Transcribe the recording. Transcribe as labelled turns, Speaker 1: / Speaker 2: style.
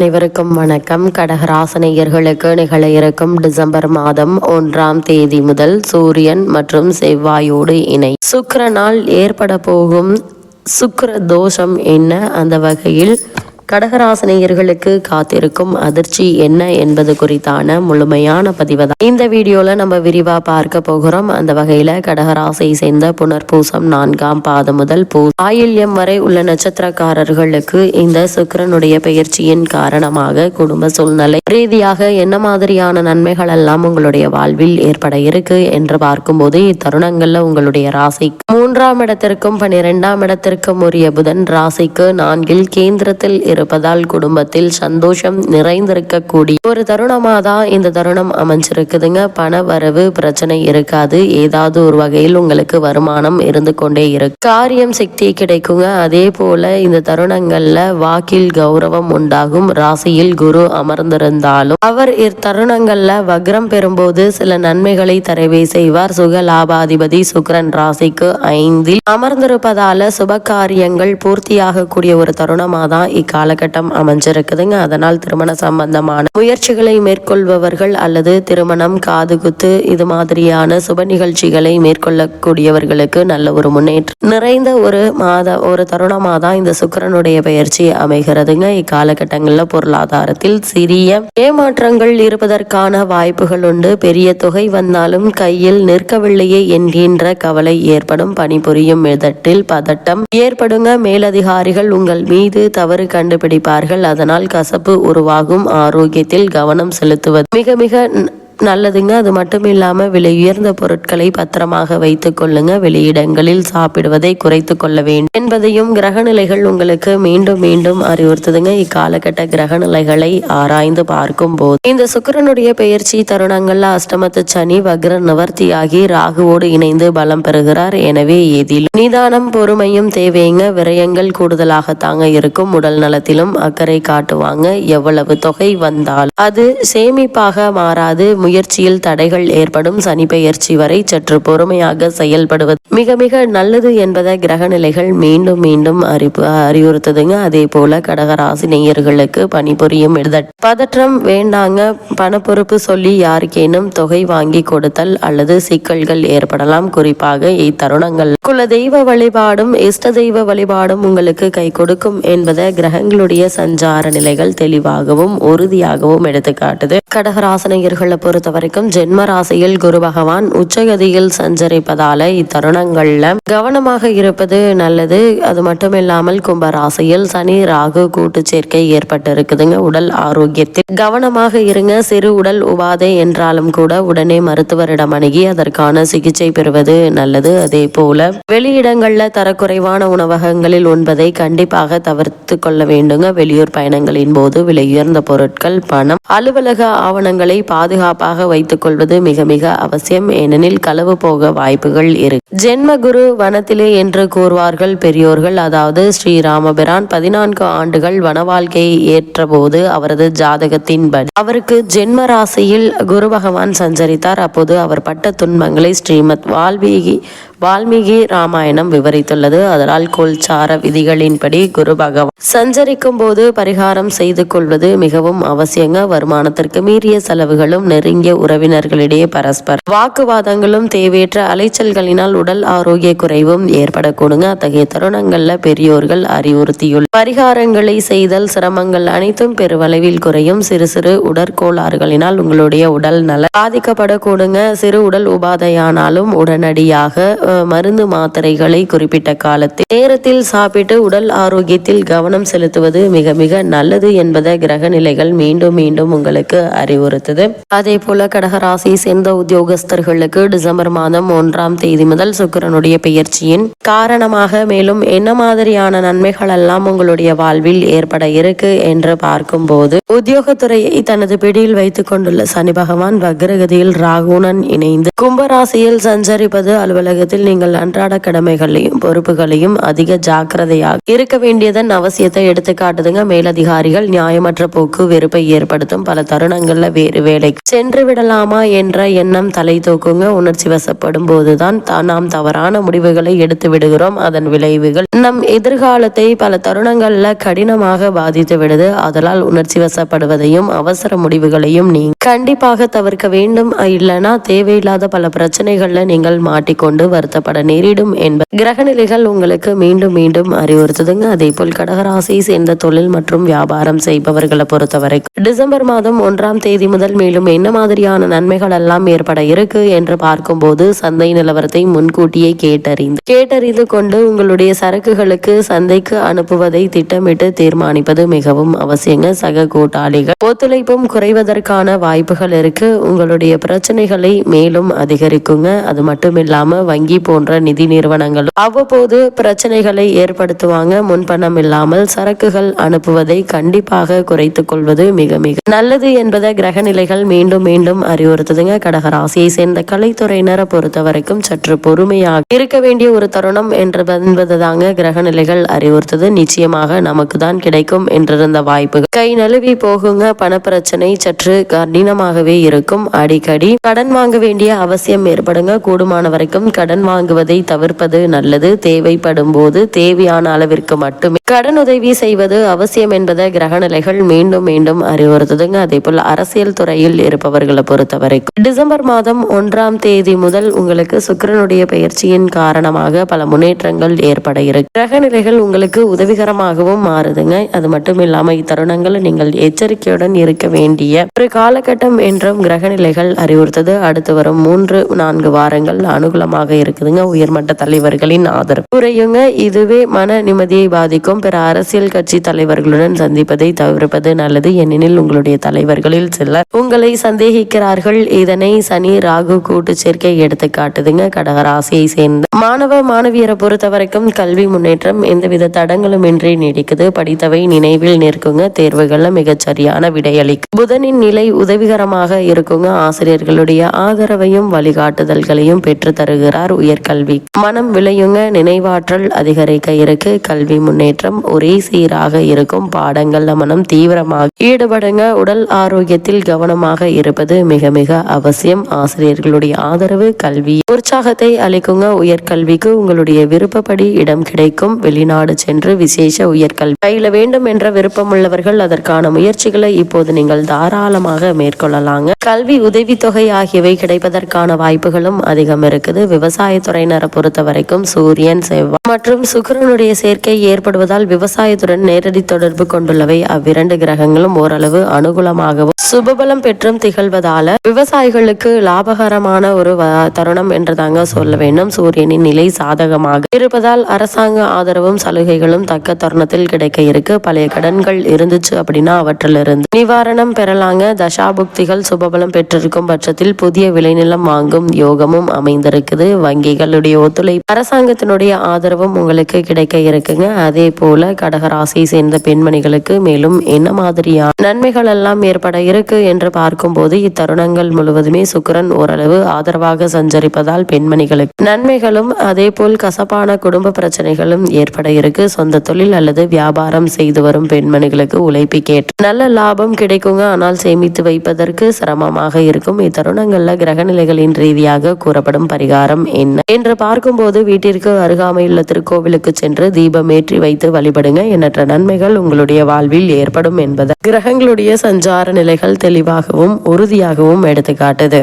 Speaker 1: அனைவருக்கும் வணக்கம். கடகராசனையர்களுக்கு நிகழ இருக்கும் டிசம்பர் மாதம் ஒன்றாம் தேதி முதல் சூரியன் மற்றும் செவ்வாயோடு இணை. சுக்கரனால் ஏற்பட போகும் சுக்கர தோஷம் என்ன? அந்த வகையில் கடகராசனையர்களுக்கு காத்திருக்கும் அதிர்ச்சி என்ன என்பது குறித்தான முழுமையான பதிவு தான் இந்த வீடியோல நம்ம விரிவா பார்க்க போகிறோம். அந்த வகையில கடகராசியை சேர்ந்த புனர்பூசம் நான்காம் பாதம் முதல் பூ ஆயில்யம் வரை உள்ள நட்சத்திரக்காரர்களுக்கு இந்த சுக்கிரனுடைய பெயர்ச்சியின் காரணமாக குடும்ப சூழ்நிலை ரீதியாக என்ன மாதிரியான நன்மைகள் எல்லாம் உங்களுடைய வாழ்வில் ஏற்பட இருக்கு என்று பார்க்கும்போது இத்தருணங்கள்ல உங்களுடைய ராசி மூன்றாம் இடத்திற்கும் பனிரெண்டாம் இடத்திற்கும் உரிய புதன் ராசிக்கு நான்கில் கேந்திரத்தில் இரு இருப்பதால் குடும்பத்தில் சந்தோஷம் நிறைந்திருக்கக்கூடிய ஒரு தருணமா தான் இந்த தருணம் அமைஞ்சிருக்குதுங்க. பண வரவு பிரச்சனை இருக்காது. ஏதாவது ஒரு வகையில் உங்களுக்கு வருமானம் இருந்து கொண்டே இருக்கு. காரியம் சக்தி கிடைக்குங்க. அதே போல இந்த தருணங்கள்ல வாக்கில் கௌரவம் உண்டாகும். ராசியில் குரு அமர்ந்திருந்தாலும் அவர் இத்தருணங்கள்ல வக்ரம் பெறும்போது சில நன்மைகளை தரவே செய்வார். சுக லாபாதிபதி சுக்ரன் ராசிக்கு ஐந்தில் அமர்ந்திருப்பதால சுப காரியங்கள் பூர்த்தியாகக்கூடிய ஒரு தருணமாதான் தான் காலகட்டம் அமைஞ்சிருக்குதுங்க. அதனால் திருமண சம்பந்தமான முயற்சிகளை மேற்கொள்பவர்கள் அல்லது திருமணம் காதுகுத்து இது மாதிரியான சுப நிகழ்ச்சிகளை மேற்கொள்ளக்கூடியவர்களுக்கு நல்ல ஒரு முன்னேற்றம் நிறைந்த ஒரு மாத ஒரு தருணமாக தான் இந்த சுக்கிரனுடைய பயிற்சி அமைகிறதுங்க. இக்காலகட்டங்களில் பொருளாதாரத்தில் சிறிய ஏமாற்றங்கள் இருப்பதற்கான வாய்ப்புகள் உண்டு. பெரிய தொகை வந்தாலும் கையில் நிற்கவில்லையே என்கின்ற கவலை ஏற்படும். பணிபுரியும் இதட்டில் பதட்டம் ஏற்படுங்க. மேலதிகாரிகள் உங்கள் மீது தவறு கண்டுபிடிப்பார்கள். அதனால் கசப்பு உருவாகும். ஆரோக்கியத்தில் கவனம் செலுத்துவது மிக மிக நல்லதுங்க. அது மட்டும் இல்லாமல் விலை உயர்ந்த பொருட்களை பத்திரமாக வைத்துக் கொள்ளுங்க. வெளியிடங்களில் சாப்பிடுவதை குறைத்து கொள்ள வேண்டும் என்பதையும் கிரகநிலைகள் உங்களுக்கு மீண்டும் மீண்டும் அறிவுறுத்துதுங்க. இக்காலகட்ட கிரகநிலைகளை ஆராய்ந்து பார்க்கும் போது. இந்த சுக்கிரனுடைய பெயர்ச்சி தருணங்கள்ல அஷ்டமத்து சனி வக்ர நிவர்த்தியாகி ராகுவோடு இணைந்து பலம் பெறுகிறார். எனவே எதிலும் நிதானம் பொறுமையும் தேவைங்க. விரயங்கள் கூடுதலாக தாங்க இருக்கும். உடல் நலத்திலும் அக்கறை காட்டுவாங்க. எவ்வளவு தொகை வந்தால் அது சேமிப்பாக மாறாது. முயற்சியில் தடைகள் ஏற்படும் சனி பெயர்ச்சி வரை சற்று பொறுமையாக செயல்படுவது மிக மிக நல்லது என்பதை கிரக நிலைகள் மீண்டும் மீண்டும் அறிவு அறிவுறுத்துதுங்க. அதே போல கடகராசி நேயர்களுக்கு பணிபுரியும் இடத பதற்றம் வேண்டாங்க. பணப்பொறுப்பு சொல்லி யாருக்கேனும் தொகை வாங்கி கொடுத்தல் அல்லது சிக்கல்கள் ஏற்படலாம். குறிப்பாக இத்தருணங்கள் குல தெய்வ வழிபாடும் இஷ்ட தெய்வ வழிபாடும் உங்களுக்கு கை கொடுக்கும் என்பதை கிரகங்களுடைய சஞ்சார நிலைகள் தெளிவாகவும் உறுதியாகவும் எடுத்துக்காட்டுது. கடகராசனையர்களை பொறுத்த வரைக்கும் ஜென்ம ராசியில் குரு பகவான் உச்சகதியில் சஞ்சரிப்பதால இத்தருணங்கள்ல கவனமாக இருப்பது நல்லது. அது மட்டும் இல்லாமல் கும்ப ராசியில் சனி ராகு கூட்டு சேர்க்கை ஏற்பட்டு இருக்குதுங்க உடல் ஆரோக்கியத்தில் கவனமாக இருங்க. சிறு உடல் உபாதை என்றாலும் கூட உடனே மருத்துவரிடம் அணுகி அதற்கான சிகிச்சை பெறுவது நல்லது. அதே போல வெளியிடங்கள்ல தரக்குறைவான உணவகங்களில் உண்பதை கண்டிப்பாக தவிர்த்து கொள்ள வேண்டுங்க. வெளியூர் பயணங்களின் போது விலையுயர்ந்த பொருட்கள் பணம் அலுவலக ஆவணங்களை பாதுகாப்பாக வைத்துக்கொள்வது மிக மிக அவசியம். ஏனெனில் களவு போக வாய்ப்புகள் இருக்கு ஜென்ம குரு வனத்திலே என்று கூறுவார்கள் பெரியோர்கள். அதாவது ஸ்ரீராமபிரான் பதினான்கு ஆண்டுகள் வன வாழ்க்கையை ஏற்றபோது அவரது ஜாதகத்தின்படி அவருக்கு ஜென்ம ராசியில் குரு பகவான் சஞ்சரித்தார். அப்போது அவர் பட்ட துன்பங்களை ஸ்ரீமத் வால்மீகி வால்மீகி ராமாயணம் விவரித்துள்ளது. அதனால் கோல்சார விதிகளின்படி குரு பகவான் சஞ்சரிக்கும் போது பரிகாரம் செய்து கொள்வது மிகவும் அவசியங்க. வருமானத்திற்கு மீறிய செலவுகளும் நெருங்கிய உறவினர்களிடையே பரஸ்பர வாக்குவாதங்களும் தேவையற்ற அலைச்சல்களினால் உடல் ஆரோக்கிய குறைவும் ஏற்படக்கூடுங்க. அத்தகைய தருணங்கள்ல பெரியோர்கள் அறிவுறுத்தியுள்ள பரிகாரங்களை செய்தல் சிரமங்கள் அனைத்தும் பெருவளவில் குறையும். சிறு சிறு உடற்கோளாறுகளினால் உங்களுடைய உடல் நல பாதிக்கப்படக்கூடுங்க. சிறு உடல் உபாதையானாலும் உடனடியாக மருந்து மாத்திரைகளை குறிப்பிட்ட காலத்தில் நேரத்தில் சாப்பிட்டு உடல் ஆரோக்கியத்தில் கவனம் செலுத்துவது மிக மிக நல்லது என்பதை கிரக நிலைகள் மீண்டும் மீண்டும் உங்களுக்கு அறிவுறுத்துது. அதே போல கடகராசி சேர்ந்த உத்தியோகஸ்தர்களுக்கு டிசம்பர் மாதம் ஒன்றாம் தேதி முதல் சுக்கிரனுடைய பெயர்ச்சியின் காரணமாக மேலும் என்ன மாதிரியான நன்மைகள் எல்லாம் உங்களுடைய வாழ்வில் ஏற்பட இருக்கு என்று பார்க்கும்போது உத்தியோகத்துறையை தனது பிடியில் வைத்துக் கொண்டுள்ள சனி பகவான் வக்ரகதியில் ராகுணன் இணைந்து கும்பராசியில் சஞ்சரிப்பது அலுவலகத்தில் விஷயத்தில் நீங்கள் அன்றாட கடமைகளையும் பொறுப்புகளையும் அதிக ஜாக்கிரதையாக இருக்க வேண்டியதன் அவசியத்தை எடுத்து காட்டுதுங்க. மேலதிகாரிகள் நியாயமற்ற போக்கு வெறுப்பை ஏற்படுத்தும் பல தருணங்கள்ல வேறு வேலை. சென்று விடலாமா என்ற எண்ணம் தலை தூக்குங்க. உணர்ச்சி வசப்படும் போதுதான் நாம் தவறான முடிவுகளை எடுத்து விடுகிறோம். அதன் விளைவுகள் நம் எதிர்காலத்தை பல தருணங்கள்ல கடினமாக பாதித்து விடுது. அதனால் உணர்ச்சி வசப்படுவதையும் அவசர முடிவுகளையும் நீ கண்டிப்பாக தவிர்க்க வேண்டும். இல்லைனா தேவையில்லாத பல பிரச்சனைகள்ல நீங்கள் மாட்டிக்கொண்டு வருத்தப்பட நேரிடும் என்பது கிரகநிலைகள் உங்களுக்கு மீண்டும் மீண்டும் அறிவுறுத்துதுங்க. அதே போல் கடகராசியை சேர்ந்த தொழில் மற்றும் வியாபாரம் செய்பவர்களை பொறுத்தவரை டிசம்பர் மாதம் ஒன்றாம் தேதி முதல் மேலும் என்ன மாதிரியான நன்மைகள் எல்லாம் ஏற்பட இருக்கு என்று பார்க்கும்போது சந்தை நிலவரத்தை முன்கூட்டியே கேட்டறிந்து கேட்டறிந்து கொண்டு உங்களுடைய சரக்குகளுக்கு சந்தைக்கு அனுப்புவதை திட்டமிட்டு தீர்மானிப்பது மிகவும் அவசியங்க. சக கூட்டாளிகள் ஒத்துழைப்பும் குறைவதற்கான வாய்ப்புகள் இருக்கு. உங்களுடைய பிரச்சனைகளை மேலும் அதிகரிக்குங்க. அது மட்டும் இல்லாம வங்கி போன்ற நிதி நிறுவனங்கள். அவ்வப்போது பிரச்சனைகளை ஏற்படுத்துவாங்க. முன்பணம் இல்லாமல் சரக்குகள் அனுப்புவதை கண்டிப்பாக குறைத்துக் கொள்வது மிக மிக நல்லது என்பதை கிரகநிலைகள் மீண்டும் மீண்டும் அறிவுறுத்துதுங்க. கடகராசியை சேர்ந்த கலைத்துறையினரை பொறுத்த வரைக்கும் சற்று பொறுமையாக இருக்க வேண்டிய ஒரு தருணம் என்று என்பதுதாங்க கிரகநிலைகள் அறிவுறுத்தது. நிச்சயமாக நமக்கு தான் கிடைக்கும் என்றிருந்த வாய்ப்புகள். கை நழுவி போகுங்க. பணப்பிரச்சனை சற்று கடினமாகவே இருக்கும். அடிக்கடி கடன் வாங்க வேண்டிய அவசியம் ஏற்படுங்க. கூடுமான வரைக்கும் கடன் வாங்குவதை தவிர்ப்பது நல்லது. தேவைப்படும் போது தேவையான அளவிற்கு மட்டுமே கடனுதவி செய்வது அவசியம் என்பதை கிரகநிலைகள் மீண்டும் மீண்டும் அறிவுறுத்துதுங்க. அதே போல் அரசியல் துறையில் இருப்பவர்களை பொறுத்தவரைக்கும் டிசம்பர் மாதம் ஒன்றாம் தேதி முதல் உங்களுக்கு சுக்கரனுடைய பயிற்சியின் காரணமாக பல முன்னேற்றங்கள் ஏற்பட இருக்கு. கிரகநிலைகள் உங்களுக்கு உதவிகரமாகவும் மாறுதுங்க. அது மட்டும் இல்லாம இத்தருணங்கள் நீங்கள் எச்சரிக்கையுடன் இருக்க வேண்டிய ஒரு காலகட்டம் என்றும் கிரகநிலைகள் அறிவுறுத்தது. அடுத்து வரும் மூன்று நான்கு வாரங்கள் அனுகூலமாக இருக்குதுங்க. உயர்மட்ட தலைவர்களின் ஆதரவு. குறையுங்க. இதுவே மன நிம்மதியை பாதிக்கும். பிற அரசியல் கட்சி தலைவர்களுடன் சந்திப்பதை தவிர்ப்பது நல்லது. ஏனெனில் உங்களுடைய தலைவர்களில் சிலர் உங்களை சந்தேகிக்கிறார்கள். இதனை சனி ராகு கூட்டு சேர்க்கை எடுத்து காட்டுதுங்க. கடகராசியை சேர்ந்த மாணவ மாணவியரை பொறுத்த வரைக்கும் கல்வி முன்னேற்றம் எந்தவித தடங்களும் இன்றி நீடிக்குது. படித்தவை நினைவில் நிற்குங்க. தேர்வுகள்ல மிகச்சரியான விடையளிக்கும் புதனின் நிலை உதவிகரமாக இருக்குங்க. ஆசிரியர்களுடைய ஆதரவையும் வழிகாட்டுதல்களையும் பெற்று தருகிறார். உயர்கல்வி. மனம் விளையுங்க நினைவாற்றல் அதிகரிக்க இருக்கு. கல்வி முன்னேற்றம் ஒரே சீராக இருக்கும். பாடங்கள்ல மனம் தீவிரமாக ஈடுபடுங்க. உடல் ஆரோக்கியத்தில் கவனமாக இருப்பது மிக மிக அவசியம். ஆசிரியர்களுடைய ஆதரவு கல்வி உற்சாகத்தை அளிக்குங்க. உயர்கல்விக்கு உங்களுடைய விருப்பப்படி இடம் கிடைக்கும். வெளிநாடு சென்று விசேஷ உயர்கல்வி பயில வேண்டும் என்ற விருப்பம் உள்ளவர்கள் அதற்கான முயற்சிகளை இப்போது நீங்கள் தாராளமாக மேற்கொள்ளலாங்க. கல்வி உதவித்தொகை ஆகியவை கிடைப்பதற்கான வாய்ப்புகளும் அதிகம் இருக்குது. விவசாயத்துறையினரை பொறுத்த வரைக்கும் சூரியன் செவ்வாய் மற்றும் சுக்கரனுடைய சேர்க்கை ஏற்படுவதால் விவசாயத்துடன் நேரடி தொடர்பு கொண்டுள்ளவை. அவ்விரண்டு கிரகங்களும் ஓரளவு அனுகூலமாகவும் சுபபலம் பெற்றும் திகழ்வதால விவசாயிகளுக்கு லாபகரமான ஒரு தருணம் என்றுதாங்க சொல்ல வேண்டும். சூரியனின் நிலை சாதகமாக இருப்பதால் அரசாங்க ஆதரவும் சலுகைகளும் தக்க தருணத்தில் கிடைக்க இருக்கு. பழைய கடன்கள் இருந்துச்சு அப்படின்னா அவற்றிலிருந்து நிவாரணம் பெறலாங்க. தசாபுக்திகள் சுப பிரபலம் பெற்றிருக்கும் பட்சத்தில் புதிய விளைநிலம் வாங்கும் யோகமும் அமைந்திருக்குது. வங்கிகளுடைய ஒத்துழைப்பு அரசாங்கத்தினுடைய ஆதரவும் உங்களுக்கு கிடைக்க இருக்குங்க. அதே போல கடகராசியை சேர்ந்த பெண்மணிகளுக்கு மேலும் என்ன மாதிரியான நன்மைகள் எல்லாம் ஏற்பட இருக்கு என்று பார்க்கும்போது இத்தருணங்கள் முழுவதுமே சுக்கரன் ஓரளவு ஆதரவாக சஞ்சரிப்பதால் பெண்மணிகளுக்கு நன்மைகளும் அதே போல் கசப்பான குடும்ப பிரச்சனைகளும் ஏற்பட இருக்கு. சொந்த தொழில் அல்லது வியாபாரம் செய்து வரும் பெண்மணிகளுக்கு உழைப்பு கேட்டு நல்ல லாபம் கிடைக்குங்க. ஆனால் சேமித்து வைப்பதற்கு சிரமம் சமமாக இருக்கும். இத்தருணங்களில் கிரகநிலைகளின் ரீதியாக கூறப்படும் பரிகாரம் என்ன? என்று பார்க்கும்போது வீட்டிற்கு அருகாமையுள்ள திருக்கோவிலுக்கு சென்று தீபம் ஏற்றி வைத்து வழிபடுங்க. எண்ணற்ற நன்மைகள் உங்களுடைய வாழ்வில் ஏற்படும் என்பது கிரகங்களுடைய சஞ்சார நிலைகள் தெளிவாகவும் உறுதியாகவும் எடுத்துக்காட்டுது.